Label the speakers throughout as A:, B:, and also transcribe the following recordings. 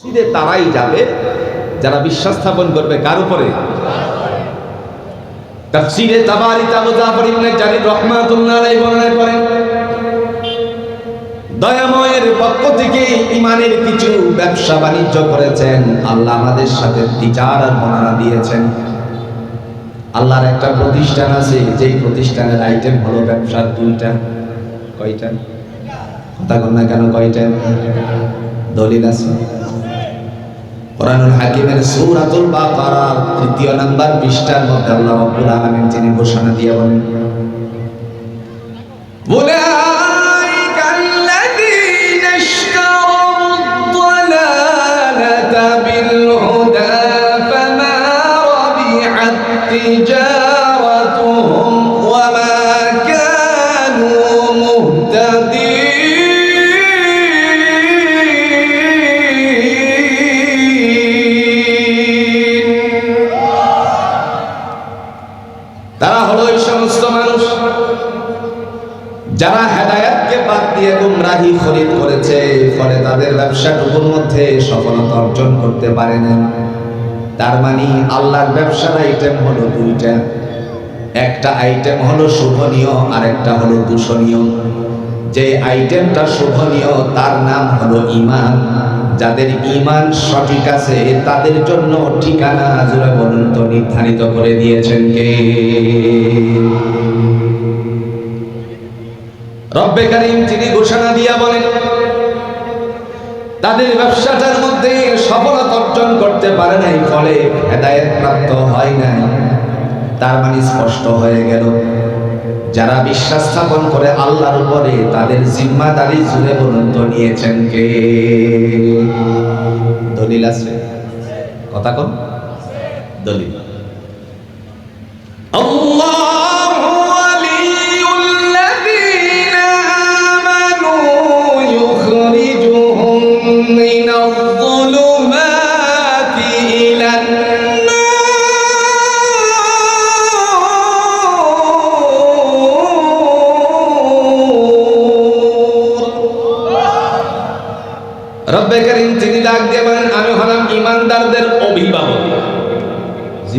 A: মসজিদে তারাই যাবে, যারা বিশ্বাস স্থাপন করবে, কার উপরে? ইবনে জারির রাহমাতুল্লাহ আলাইহি বর্ণনা করেন, দয়াময়ের পক্ষ থেকে ইমানের কিছু ব্যবসা বাণিজ্য করেছেন, আল্লাহ আমাদের সাথে বিচার আর বর্ণনা দিয়েছেন। আল্লাহর একটা প্রতিষ্ঠান আছে, যেই প্রতিষ্ঠানের আইটেম হলো ব্যবসার দুইটা। কয়টা? কথা না কেন, কয়টা? দলিল আছে। কোরআনুল হাকিমের সূরাতুল বাকারা তৃতীয় নাম্বার পৃষ্ঠার মধ্যে আল্লাহ রাব্বুল আলামিন যিনি ঘোষণা দিয়ে বলেন, বলে ব্যবসাটুকুর সফলতা অর্জন করতে পারে না। তার মানে আল্লাহর ব্যবসার আইটেম হলো দুইটা। একটা আইটেম হলো শুভনীয় আর একটা হলো দূষণীয়। যে আইটেমটা শুভনীয়, তার নাম হলো ইমান যাদের ইমান সঠিক আছে, তাদের জন্য ঠিকানা জুড়ে বলুন তো নির্ধারিত করে দিয়েছেন কে? রব্বে কারিম তিনি ঘোষণা দিয়া বলেন তাদের ব্যবসাটার মধ্যে সফলতা অর্জন করতে পারে নাই, ফলে হেদায়েত প্রাপ্ত হয় নাই। তার মানে স্পষ্ট হয়ে গেল, যারা বিশ্বাস স্থাপন করে আল্লাহর উপরে, তাদের জিম্মাদারি জুড়ে পর্যন্ত নিয়েছেন কে? দলিল আছে? কথা কন। দলিল।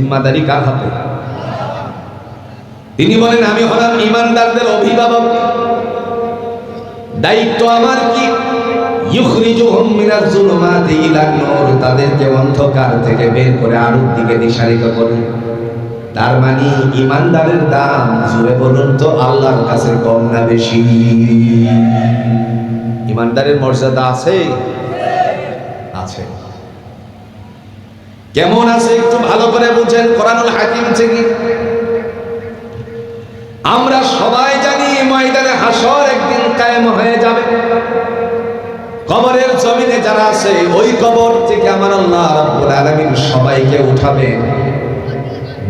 A: জিম্মাদারি কার হাতে? তিনি বলেন, আমি হলাম ইমানদারদের অভিভাবক। দায়িত্ব আমার কি? তাদেরকে অন্ধকার থেকে বের করে দিকে করে। তার মানে ইমানদারের দাম, জুড়ে বলুন তো, আল্লাহর কাছে কম না বেশি? ইমানদারের মর্যাদা আছে? আছে। কেমন আছে? একটু ভালো করে বুঝেন, কোরআনুল হাকিম থেকে আমরা সবাই জানি ময়দানে হাসর একদিন কায়েম হয়ে যাবে। কবরের জমিনে যারা আছে, ওই কবর থেকে আমার আল্লাহ রাব্বুল আলামিন সবাইকে উঠাবে।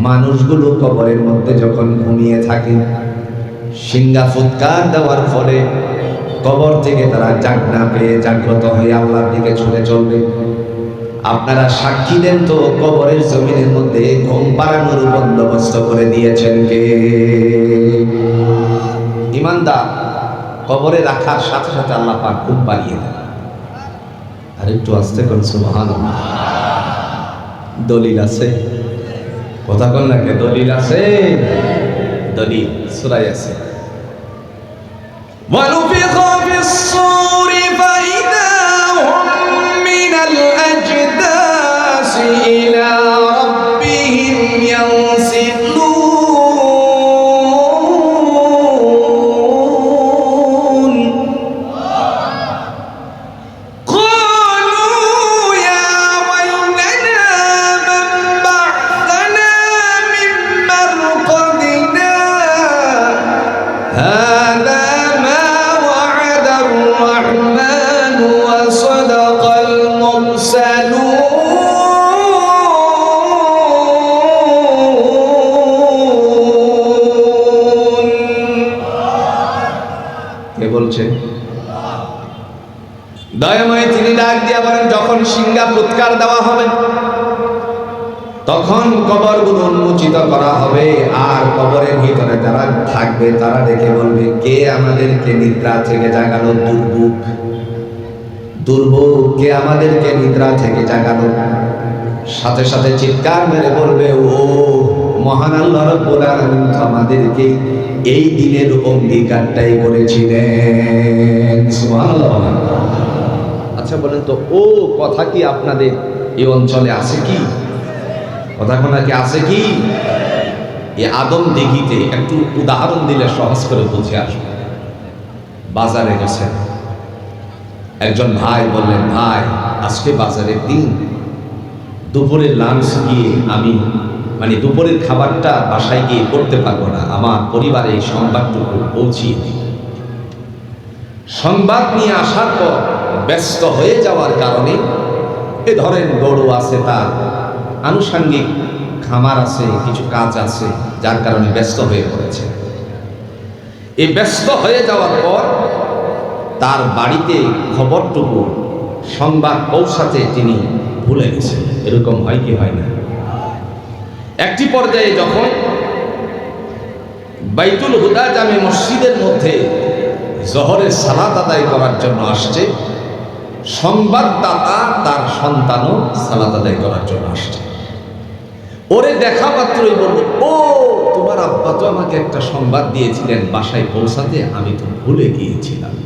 A: মানুষগুলো কবরের মধ্যে যখন ঘুমিয়ে থাকে সিঙ্গা ফুৎকার দেওয়ার ফলে কবর থেকে তারা জাগনা পেয়ে জাগ্রত হয়ে আল্লাহর দিকে ছুটে চলবে। আপনারা সাক্ষী দেন তো কবরের জমিনের মধ্যে ঘুম পাড়ানোর বন্দোবস্ত করে দিয়েছেন কে ইমানদার কবরে রাখার সাথে সাথে আল্লাহ পাক ঘুম পাড়িয়ে দেন আর একটু আস্তে করে সুবহান দলিল আছে কথা কন না কে দলিল আছে দলিল সুরাই আছে ونفخ في الصور فإذا ইলাহা আমাদেরকে নিদ্রা থেকে জাগালো দুর্ভোগ। দুর্ভোগকে আমাদেরকে নিদ্রা থেকে জাগালো সাথে সাথে চিৎকার মেরে বলবে, ও মহান আল্লাহ রব্বুল আমাদেরকে এই দিনের অঙ্গীকারটাই করেছিলেন। আচ্ছা বলেন তো, ও কথা কি আপনাদের এই অঞ্চলে আছে কি? কথা কোনা কি আছে কি? এই আদম দিঘিতে একটু উদাহরণ দিলে সহজ করে বুঝে আসবে। বাজারে গেছেন একজন ভাই বললেন, ভাই, আজকে বাজারের দিন। দুপুরের লাঞ্চ গিয়ে আমি মানে দুপুরের খাবারটা বাসায় গিয়ে করতে পারব না। আমার পরিবারে এই সংবাদটুকু পৌঁছিয়ে সংবাদ নিয়ে আসার পর ব্যস্ত হয়ে যাওয়ার কারণে এ ধরেন গরু আছে, তার আনুষাঙ্গিক খামার আছে, কিছু কাজ আছে, যার কারণে ব্যস্ত হয়ে পড়েছে। এই ব্যস্ত হয়ে যাওয়ার পর তার বাড়িতে খবরটুকু সংবাদ পৌঁছাতে তিনি ভুলে গেছেন। এরকম হয় কি হয় না? একটি পর্যায়ে যখন বাইতুল হুদা জামে মসজিদের মধ্যে জহরের সালাত আদায় করার জন্য আসছে, সংবাদদাতা তার সন্তানও সালাত আদায় করার জন্য আসছে। ওরে দেখা মাত্রই বলল, ও, তোমার আব্বা তো আমাকে একটা সংবাদ দিয়েছিলেন, বাসায় পৌঁছাতে আমি তো ভুলে গিয়েছিলাম।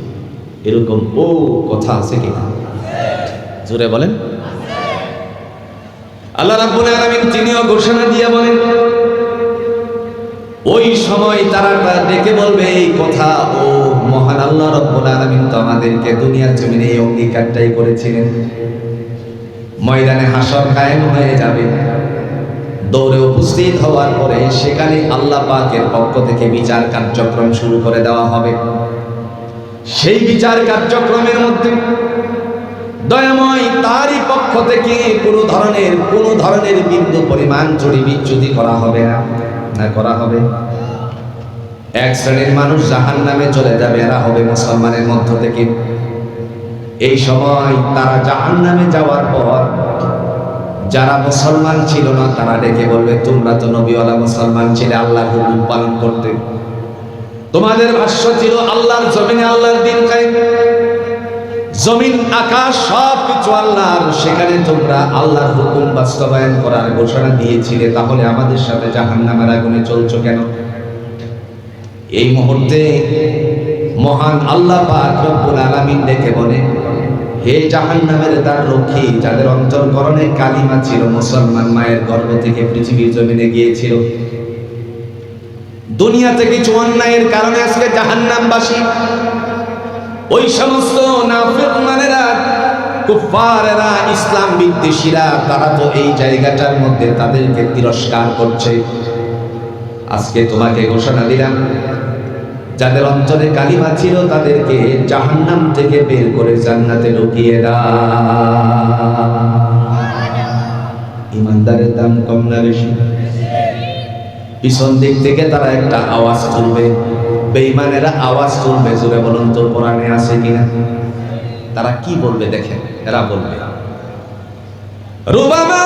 A: এরকম ও কথা আছে কিনা? জোরে বলেন। আল্লাহ রাব্বুল আলামিন তিনিও ঘোষণা দিয়ে বলেন, ওই সময় তারা ডেকে বলবে এই কথা, ও মহান আল্লাহ রব্বুল আলামিন তো আমাদেরকে দুনিয়ার জমিনে এই অঙ্গীকারটাই করেছিলেন। ময়দানে হাসর কায়েম হয়ে যাবে। দৌড়ে উপস্থিত হওয়ার পরে সেখানে আল্লাহ পাকের পক্ষ থেকে বিচার কার্যক্রম শুরু করে দেওয়া হবে। সেই বিচার কার্যক্রমের মধ্যে দয়াময় তারই পক্ষ থেকে কোনো ধরনের কোনো ধরনের বিন্দু পরিমাণ চুরি বিচ্যুতি করা হবে না না করা হবে। এক শ্রেণির মানুষ জাহান নামে চলে যাবে, এরা হবে মুসলমানের মধ্য থেকে। এই সময় তারা জাহান নামে যাওয়ার পর যারা মুসলমান ছিল না, তারা ডেকে বলবে, তোমরা তো নবীওয়ালা মুসলমান ছিলে আল্লাহ পালন করতে। তোমাদের ভাষ্য ছিল, আল্লাহর জমিনে আল্লাহর দিন কায়েম। জমিন, আকাশ সব কিছু আল্লাহর। সেখানে তোমরা আল্লাহর হুকুম বাস্তবায়ন করার ঘোষণা দিয়েছিলে। তাহলে আমাদের সাথে জাহান্নামের আগুনে চলছো কেন? এই মুহূর্তে মহান আল্লাহ পাক আলামিন ডেকে বলে, হে জাহান্নামের তার রক্ষী যাদের অন্তর্করণে কালিমা ছিল, মুসলমান মায়ের গর্ভ থেকে পৃথিবীর জমিনে গিয়েছিল দুনিয়াতে কিছু অন্যায়ের কারণে আজকে জাহান্নামবাসী, ওই সমস্ত নাফরমানেরা কুফারেরা ইসলাম বিদ্বেষীরা, তারা তো এই জায়গাটার মধ্যে তাদেরকে তিরস্কার করছে। আজকে তোমাকে ঘোষণা দিলাম, যাদের অন্তরে কালিমা ছিল তাদেরকে জাহান্নাম থেকে বের করে জান্নাতে ঢুকিয়ে দাও। ইমানদারের দাম কম না বেশি? পিছন দিক থেকে তারা একটা আওয়াজ তুলবে। বেইমানেরা আওয়াজ তুলবে, জোরে বলুন তো কোরআনে আছে কিনা? তারা কি বলবে দেখেন, এরা বলবে, রুবামা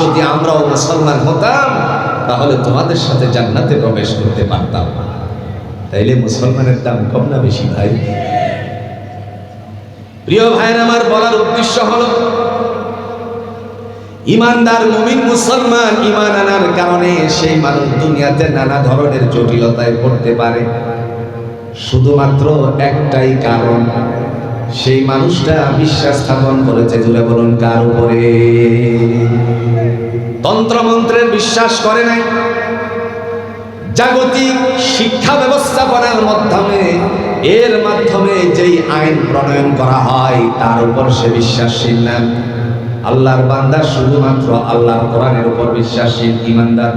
A: যদি আমরাও মুসলমান হতাম, তাহলে তোমাদের সাথে জান্নাতে প্রবেশ করতে পারতাম। তাইলে মুসলমানের দাম কম না বেশি ভাই? প্রিয় ভাইয়ের আমার বলার উদ্দেশ্য হলো, ইমানদার মুমিন মুসলমান ইমান আনার কারণে সেই মানুষ দুনিয়াতে নানা ধরনের জটিলতায় পড়তে পারে। শুধুমাত্র একটাই কারণ সেই মানুষটা বিশ্বাস স্থাপন করেছে, জুড়ে বলুন কার উপরে? তন্ত্রমন্ত্রের বিশ্বাস করে নাই। জাগতিক শিক্ষা ব্যবস্থাপনার মাধ্যমে, এর মাধ্যমে যেই আইন প্রণয়ন করা হয়, তার উপর সে বিশ্বাসশীল না। আল্লাহর বান্দা শুধুমাত্র আল্লাহর কোরআনের উপর বিশ্বাসশীল ইমানদার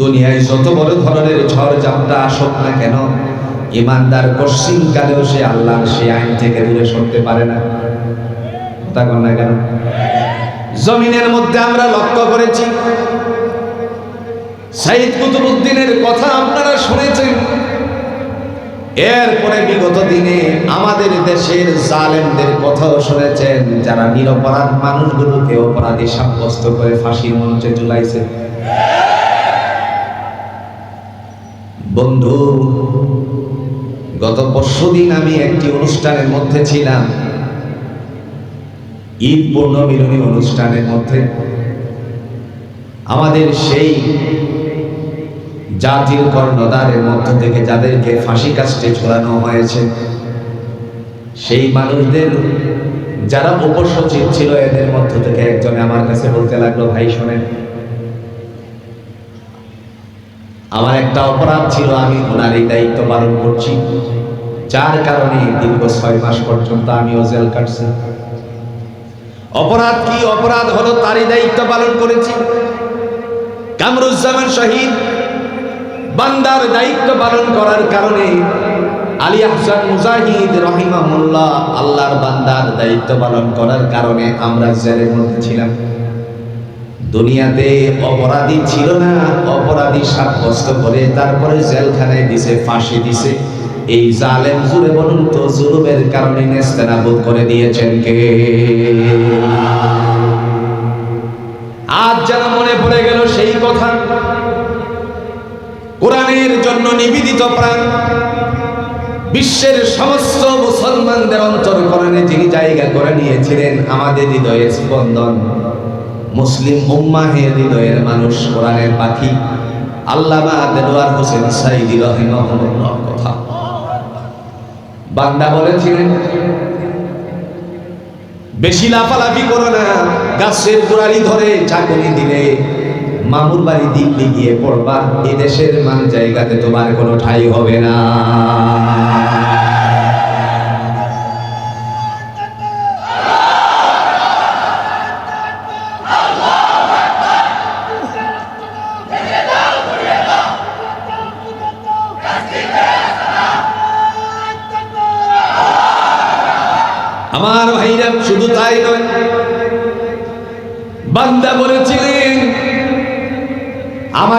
A: দুনিয়ায় যত বড় ধরনের ঝড় ঝাপটা আসুক না কেন ইমানদার কশিন কালেও সে আল্লাহর সে আইন থেকে দূরে সরতে পারে না। কথা কন না কেন? জমিনের মধ্যে আমরা লক্ষ্য করেছি। সাইদ কুতুবুদ্দিনের কথা আপনারা শুনেছেন। এরপরে বিগত দিনে আমাদের দেশের জালেমদের কথাও শুনেছেন, যারা নিরপরাধ মানুষগুলোকে অপরাধী সাব্যস্ত করে ফাঁসির মঞ্চে ঝুলাইছে। বন্ধু, গত পরশুদিন আমি একটি অনুষ্ঠানের মধ্যে ছিলাম। ঈদ পূর্ণ মিলনী অনুষ্ঠানের মধ্যে। আমাদের সেই জাতির কর্ণধারের মধ্য থেকে যাদেরকে ফাঁসি কাস্টে ঝোলানো হয়েছে, সেই মানুষদের, যারা উপসচিব ছিল, এদের মধ্য থেকে একজনে আমার কাছে বলতে লাগল, ভাই, শোনেন আমার একটা অপরাধ ছিল, আমি ওনার এই দায়িত্ব পালন করছি। যার কারণে দীর্ঘ ছয় মাস পর্যন্ত আমি জেল কাটছি। অপরাধ কি? অপরাধ হলো তারই দায়িত্ব পালন করেছি। কামরুজ্জামান শহীদ বান্দার দায়িত্ব পালন করার কারণে আলী আহসান মুজাহিদ রহিমাহুল্লাহ আল্লাহর বান্দার দায়িত্ব পালন করার কারণে আমরা জেলের মধ্যে ছিলাম। দুনিয়াতে অপরাধী ছিল না, অপরাধী সাব্যস্ত করে তারপরে জেলখানায় দিছে, ফাঁসি দিছে। এই জালেম জুড়ে বলুন তো, জুলুমের কারণে নেস্তেনাবুদ করে দিয়েছেন কে? আজ যেন মনে পড়ে গেল সেই কথা। কোরআনের জন্য নিবেদিত প্রাণ। বিশ্বের সমস্ত মুসলমানদের অন্তরকরণে যিনি জায়গা করে নিয়েছিলেন, আমাদের হৃদয়ের স্পন্দন। মুসলিম উম্মাহের হৃদয়ের মানুষ কোরআনের পাখি আল্লামা হোসেন সাইদি কথা। বান্দা বলেছিলেন, বেশি লাফালাফি করো না, গাছের গোড়ালি ধরে চাকরি দিলে মামুর বাড়ি দিল্লি গিয়ে পড়বা এ দেশের মান জায়গাতে তোমার কোনো ঠাই হবে না।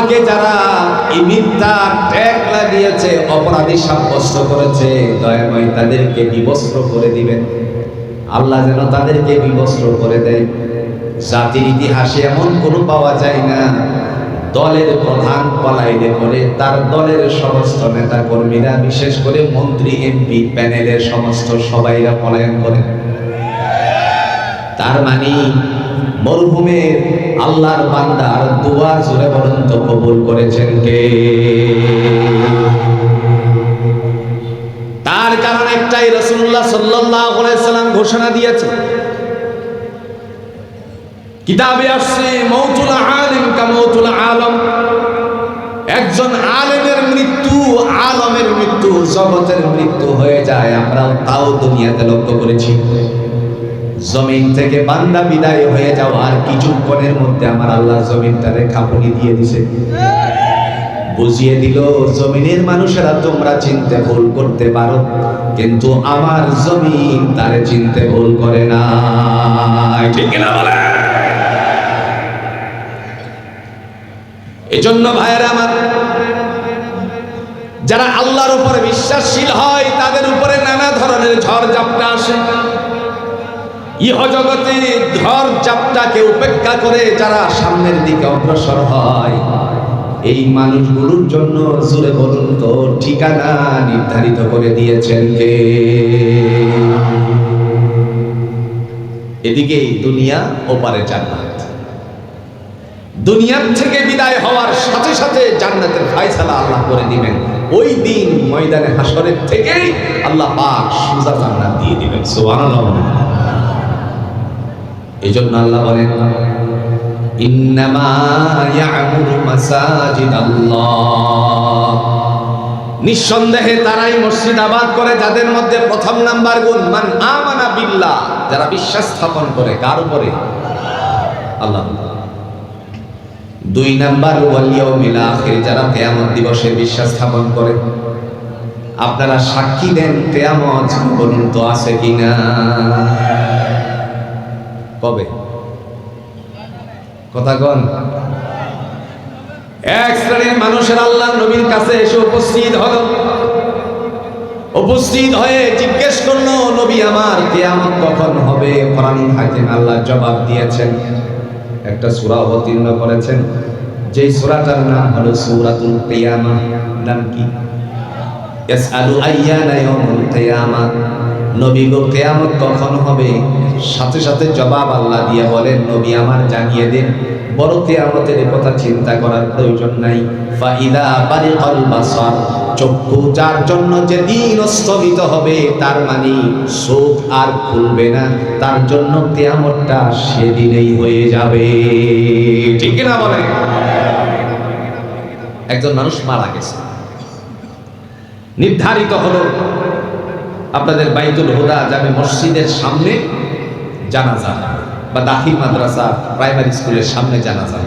A: আমাকে যারা এই মিথ্যা ট্যাগ লাগিয়েছে, অপরাধী সাব্যস্ত করেছে, দয়াময় তাদেরকে বিবস্ত্র করে দিবেন। আল্লাহ যেন তাদেরকে বিবস্ত্র করে দেয়। জাতির ইতিহাসে এমন কোনো পাওয়া যায় না, দলের প্রধান পলাইলে পরে তার দলের সমস্ত নেতা কর্মীরা বিশেষ করে মন্ত্রী, এমপি, প্যানেলের সমস্ত সবাইরা পলায়ন করে। তার মানে মরহুমের আল্লাহর বান্দার দোয়া জোরে বলেন তো কবুল করেছেন কে? তার কারণ একটাই রসুল্লাহ আলাইহি সাল্লাম ঘোষণা দিয়েছে। কিতাবে আসছে, মৌতুল আলিম কা মৌতুল আলম। একজন আলেমের মৃত্যু আলমের মৃত্যু, জগতের মৃত্যু হয়ে যায়। আমরাও তাও দুনিয়াতে লক্ষ্য করেছি। জমিন থেকে বান্দা বিদায় হয়ে যাওয়ার কিছুক্ষণের মধ্যে আমার আল্লাহ জমিনটারে খাপুনি দিয়ে দিছে। বুঝিয়ে দিল, জমিনের মানুষেরা তোমরা চিনতে ভুল করতে পারো, কিন্তু আমার জমিন তারে চিনতে ভুল করে না। ঠিক না বলে? এজন্য ভাইয়েরা আমার, যারা আল্লাহর উপরে বিশ্বাসশীল হয়, তাদের উপরে নানা ধরনের ঝড় ঝাপটা আসে। ইহ জগতে ঝড় ঝাপটাকে উপেক্ষা করে যারা সামনের দিকে অগ্রসর হয়। এই মানুষগুলোর জন্য জুড়ে বলুন তো, ঠিকানা নির্ধারিত করে দিয়েছেন কে? এদিকে দুনিয়া ওপারে জান্নাত। দুনিয়ার থেকে বিদায় হওয়ার সাথে সাথে জান্নাতের ফায়সালা আল্লাহ করে দিবেন। ওই দিন ময়দানে হাসরের থেকেই আল্লাহ পাক সুজা জান্নাত দিয়ে দিবেন, সুবহানাল্লাহ। এই জন্য আল্লাহ বলেন নিঃসন্দেহে তারাই মসজিদ আবাদ করে, যাদের মধ্যে প্রথম নাম্বার গুণ, মান আমানা বিল্লাহ। যারা বিশ্বাস স্থাপন করে, কার উপরে? আল্লাহ। দুই নাম্বার ওয়ালিয়াউমিল আখির, যারা কিয়ামত দিবসে বিশ্বাস স্থাপন করে। আপনারা সাক্ষী দেন কিয়ামত তো আছে কিনা? কবে? কথা কন। এক শ্রেণির মানুষের আল্লাহ নবীর কাছে এসে উপস্থিত হল। উপস্থিত হয়ে জিজ্ঞেস করল, নবী আমার, কেয়ামত কখন হবে? কোরআন হাকিম আল্লাহ জবাব দিয়েছেন। একটা সূরা অবতীর্ণ করেছেন। যেই সূরাটার নাম হলো সূরাতুল কিয়ামা। নাম কি? ইয়াসআলু আইয়ানা ইয়াউমুল নবী গো কিয়ামত কখন হবে? সাথে সাথে জবাব আল্লাহ দিয়ে বলেন, নবী আমার জানিয়ে দেন, বড় কিয়ামতের কথা চিন্তা করার প্রয়োজন নাই। ফাইদা চক্ষু যার জন্য যে দিন স্থগিত হবে, তার মানে চোখ আর খুলবে না, তার জন্য কিয়ামতটা সেদিনেই হয়ে যাবে। ঠিক না বলে একজন মানুষ মারা গেছে। নির্ধারিত হলো আপনাদের বাইতুল হুদা জামে মসজিদের সামনে জানাজা বা দাখিল মাদ্রাসা প্রাইমারি স্কুলের সামনে জানাজা।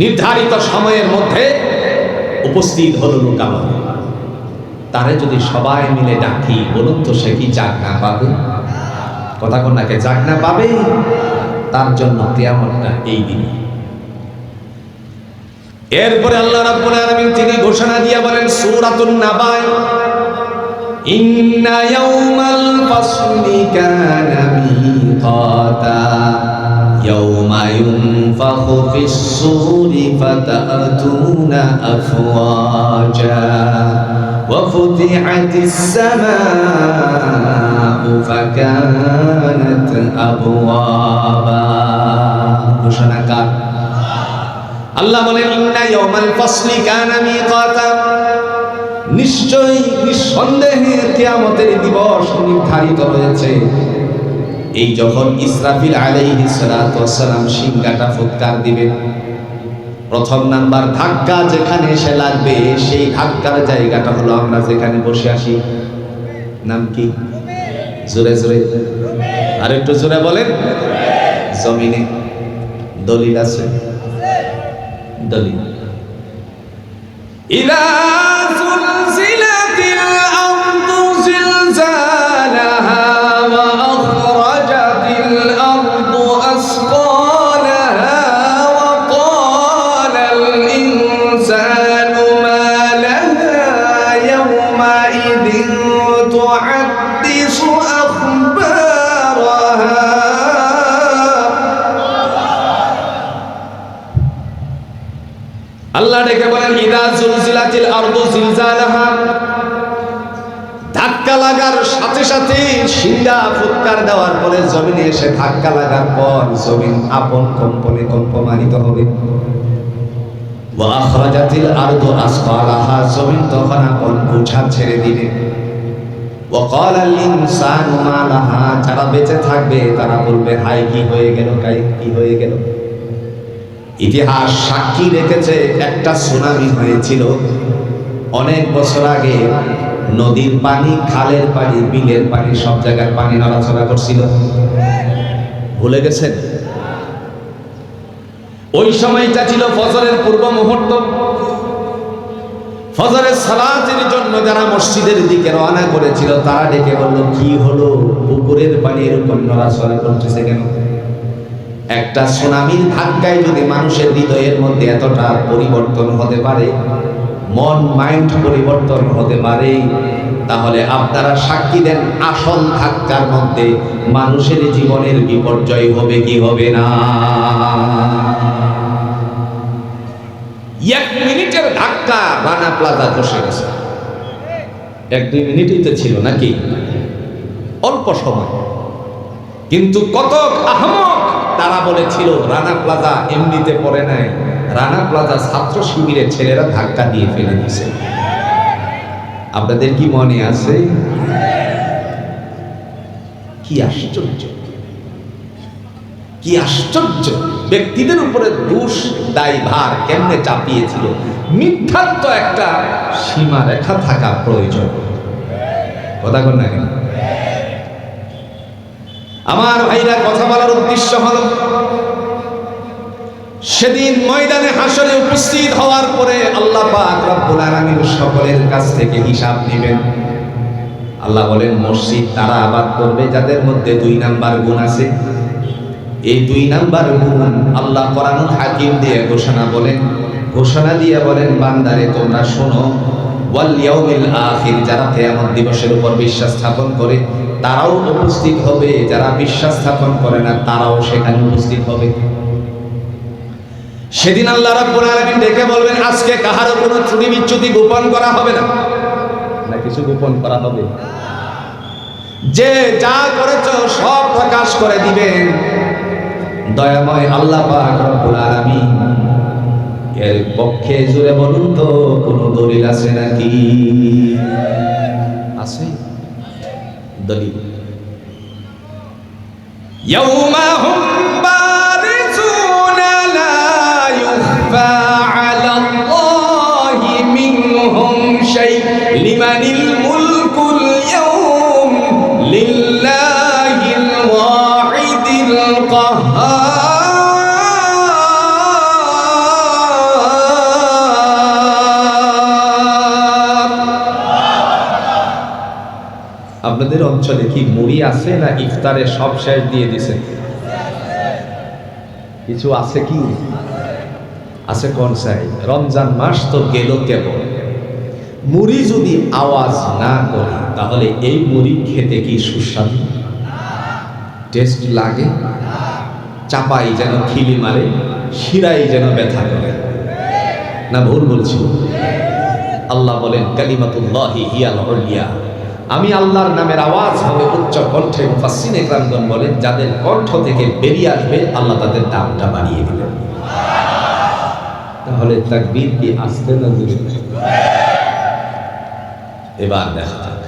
A: নির্ধারিত সময়ের মধ্যে উপস্থিত হলো লোকালো তারে যদি সবাই মিলে ডাকি, বলুন তো সে কি জাগ না পাবে? কথা কন্যাকে জাগ না পাবে? তার জন্য কেয়ামতটা এই দিনে। এরপরে আল্লাহ রাব্বুল আলামিন তিনি ঘোষণা দিয়ে বলেন, সূরাতুন নাবায়। ইন্না ইয়াউমাল ফাসলি কানা মিকাতা ইয়াউমা ইউনফাখু ফিস সূরি ফাতাতুনা আফওয়াজা وفتحت السماء فكانت أبوابا ঘোষণাকার আল্লাহ বলেন ইন্না ইয়াউমাল ফাসলি কানা মিকাতা নিশ্চয়ই নিঃসন্দেহে কিয়ামতের দিবস নির্ধারিত হয়েছে। এই যখন ইসরাফিল সিংহাটা ফুৎকার দিবেন প্রথম নাম্বার ধাক্কা যেখানে লাগবে, সেই ধাক্কার জায়গাটা হলো আমরা যেখানে বসে আসি নাম কি? জোরে জোরে। আর একটু জোরে বলেন। জমিনে দলিল আছে? দলিল। ইলা আরদু জিলজালাহা। ধাক্কা লাগার সাথে সাথে সিংহা ফুৎকার দেওয়ার পরে জমিনে এসে ধাক্কা লাগার পর জমিন আপন কম্পনে কম্পমানিত হবে। ওয়া আখরাজাতিল আরদু আসফালাহা, জমিন তখন আপন বোঝা ছেড়ে দিবে। ওয়া ক্বালাল ইনসানু যারা বেঁচে থাকবে তারা বলবে হাই কি হয়ে গেল, কাই, কি হয়ে গেল? ইতিহাস সাক্ষী রেখেছে, একটা সুনামি হয়েছিল। অনেক বছর আগে নদীর পানি, খালের পানি, বিলের পানি, সব জায়গায় পানি নড়াচড়া করছিল। ভুলে গেছেন? ওই সময়টা ছিল ফজরের পূর্ব মুহূর্ত। ফজরের সালাতের জন্য যারা মসজিদের দিকে রওনা করেছিল, তারা ডেকে বলল, কি হলো? পুকুরের পানি এরকম নড়াচড়া করতেছে কেন? একটা সুনামির ধাক্কায় যদি মানুষের হৃদয়ের মধ্যে এতটা পরিবর্তন হতে পারে মন, মাইন্ড পরিবর্তন হতে পারে। তাহলে আপনারা সাক্ষী দেন আসল ধাক্কার মধ্যে, মানুষের জীবনের বিপর্যয় হবে কি হবে না। এক মিনিটের ধাক্কা রানা প্লাজা বসে গেছে। এক, দুই মিনিটই তো ছিল নাকি? অল্প সময়। কিন্তু কত আহমক তারা বলেছিল, রানা প্লাজা এমনিতে পড়ে নাই। রানা প্লাজা ছাত্র শিবিরের ছেলেরা ধাক্কা দিয়ে ফেলে দিছে আপনাদের কি মনে আছে? কি আশ্চর্য। কি আশ্চর্য। ব্যক্তিদের উপরে দোষ দায় ভার কেমনে চাপিয়েছিল? মিথ্যার তো একটা সীমা রেখা থাকা প্রয়োজন। কথা কর না কেন? আমার ভাইরা কথা বলার উদ্দেশ্য হল সেদিন ময়দানে হাসরে উপস্থিত হওয়ার পরে আল্লাহ পাক রব্বুল আলামিন সকলের কাছ থেকে হিসাব নেবেন। আল্লাহ বলেন, মসজিদ তারা আবাদ করবে যাদের মধ্যে দুই নাম্বার গুণ আছে। এই দুই নাম্বার গুণ আল্লাহ কোরআনুল হাকিম দিয়ে ঘোষণা বলেন। ঘোষণা দিয়ে বলেন, বান্দারে, তোমরা শোনো, ওয়াল ইয়াউমিল আখির, যারা কিয়ামত দিবসের উপর বিশ্বাস স্থাপন করে, তারাও উপস্থিত হবে। যারা বিশ্বাস স্থাপন করে না, তারাও সেখানে উপস্থিত হবে। সেদিন আল্লাহ রাব্বুল আলামিন ডেকে বলবেন, আজকে কাহারও কোনো চুরি বিচ্ছুতি গোপন করা হবে না? না, কিছু গোপন করা হবে। যে যা করেছ, সব প্রকাশ করে দিবেন। দয়াময় আল্লাহ পাক রব্বুল আলামিন এর পক্ষে জুড়ে বলুন তো, কোনো দলিল আছে নাকি? আছে। দলিল। ইয়াউমা হুম আপনাদের অঞ্চলে কি মুড়ি আছে না ইফতারে সব শেষ দিয়ে দিছে? কিছু আছে কি? আছে কোন সাই রমজান মাস তো গেল কেবল। মুড়ি যদি আওয়াজ না করে, তাহলে এই মুড়ি খেতে কি সুস্বাদু? টেস্ট লাগে? চাপাই যেন খিলি মারে শিরাই যেন ব্যথা করে। না ভুল বলছি? আল্লাহ বলেন, কালিমাতুল্লাহি হিয়াল উলিয়া। আমি আল্লাহর নামের আওয়াজ হবে উচ্চ কণ্ঠে মুফাসসিন একরামগণ বলেন যাদের কণ্ঠ থেকে বেরিয়ে আসবে আল্লাহ তাদের দামটা বাড়িয়ে দিবেন তাহলে তাকবীর কি আসতে না জোরে? এবার দেখা যাক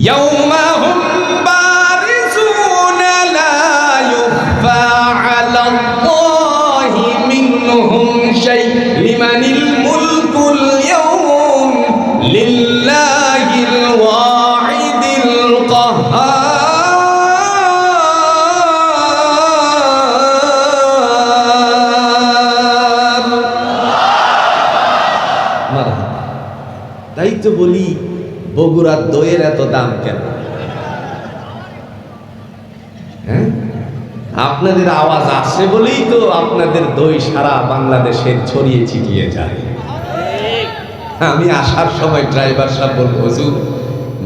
A: يوم هم بارزون لا বগুড়ার দইয়ের এত দাম কেন? হ্যাঁ? আপনাদের আওয়াজ আসে বলেই তো আপনাদের দই সারা বাংলাদেশে ছড়িয়ে ছিটিয়ে যায়। আমি আসার সময় ড্রাইভার সাহেব বলব হুজুর,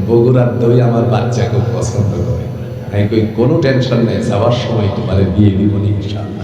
A: বগুড়ার দই আমার বাচ্চা খুব পছন্দ করে। আমি কই, কোনো টেনশন নেই, যাওয়ার সময় তোমার দিয়ে দিব ইনশাআল্লাহ।